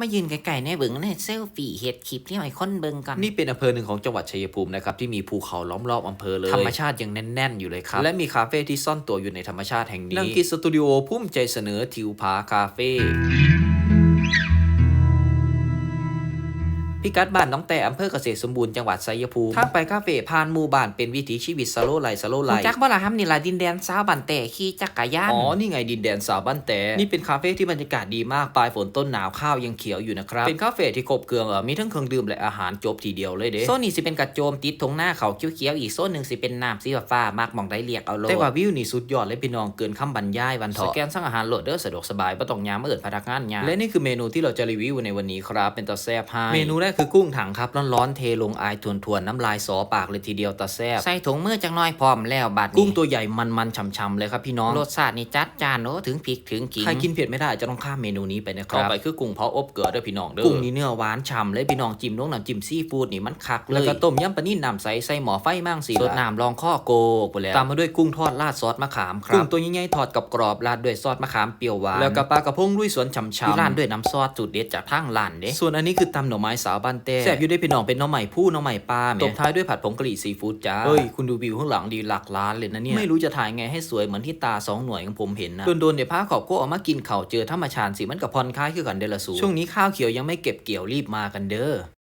มายืนไกลๆในเบิ่งในเซลฟี่เฮ็ดคลิปที่ให้คนเบิ่งกันนี่เป็นอำเภอหนึ่งของจังหวัดชัยภูมินะครับที่มีภูเขาล้อมรอบอำเภอเลยธรรมชาติยังแน่นๆอยู่เลยครับ และมีคาเฟ่ที่ซ่อนตัวอยู่ในธรรมชาติแห่งนี้นังกิสตูดิโอภูมิใจเสนอทิวผาคาเฟ่ พิกัดบ้านน้องแต่อำเภอเกษตรสมบูรณ์จังหวัดชัยภูมิทางไปคาเฟ่ผ่านหมู่บ้านเป็นวิถีชีวิตสโลไลสโลไลรู้จักบ่ล่ะครับนี่ล่ะดินแดนสาวบันแต่ขี่จักรยานอ๋อนี่ไงดินแดนสาวบ้านแต่นี่เป็นคาเฟ่ที่บรรยากาศดีมากปลายฝนต้นหนาวข้าวยังเขียวอยู่นะครับเป็นคาเฟ่ที่ครบเครื่องเออมีทั้งเครื่องดื่มและอาหารจบทีเดียวเลยเด้โซนนี้สิเป็นกระโจมติดทงหน้าเขาเขียวๆอีกโซนหนึ่งสิเป็นน้ำสีฟ้าๆมากหมองได้เรียกเอาโลดแต่ว่าวิวนี่สุดยอดเลยพี่น้องเกินคำบรรยายวันเถสอะแกนสั่งอาหารโหลดเด้อสะดวกสบายบ่ต้องยามมาเอิ้นพนักงานยามและนี่คือเมนูที่เราจะรีวิวในวันนี้ครับเป็นตาแซบให้เมนูแรกคือกุ้งถังครับร้อนๆเทลงอายทวนๆน้ำลายสอปากเลยทีเดียวตาแซบใส่ถุงมือจังน้อยพร้อมแล้วบัดนี้กุ้งตัวใหญ่มันๆฉ่ำๆเลยครับพี่น้องรสชาตินี่จัดจานโอ้ถึงพริกถึงขิงใครกินเผ็ดไม่ได้จะต้องข้ามเมนูนี้ไปนะครับต่อไปคือกุ้งเผาอบเกลือเด้อพี่น้องเด้อกุ้งนี่เนื้อหวานฉ่ำเลยพี่น้องจิ้มลงน้ำจิ้มซีฟู้ดนี่มันคักเลยแล้วก็ต้มยำปลานิ่น้ำใสใส่หม้อไฟมั่งสิสดน้ำลองข้อโกกไปแล้วตามมาด้วยกุ้งทอดราดซอสมะขามครับกุ้งตัวใหญ่ๆทอดกับกรอบราดด้วยซอสมะขามเปรี้ยวหวานแล้วก็ปลากระพงลุยสวนฉ่ำที่ๆร้านด้วยน้ำซอสสูตรเด็ดจากทางร้านเด้ส่วนอันนี้คือตำหน่อไม้สาวบ้านเต้แซ่บอยู่ได้พี่น้องเป็นหน่อใหม่ผู้หน่อใหม่ปลาแหมตบท้ายด้วยผัดผงกะหรี่ซีฟู้ดจ้าเฮ้ยคุณดูวิวข้างหลังดีหลักล้านเลยนะเนี่ยไม่รู้จะถ่ายไงให้สวยเหมือนที่ตาสองหน่วยของผมเห็นนะโดนๆเดี๋ยวพาขอบโก้ออกมากินเข่าวเจอธรรมชาติสิมันกับพรคล้ายคือกันเดอละสูช่วงนี้ข้าวเขียวยังไม่เก็บเกี่ยวรีบมากันเด้อ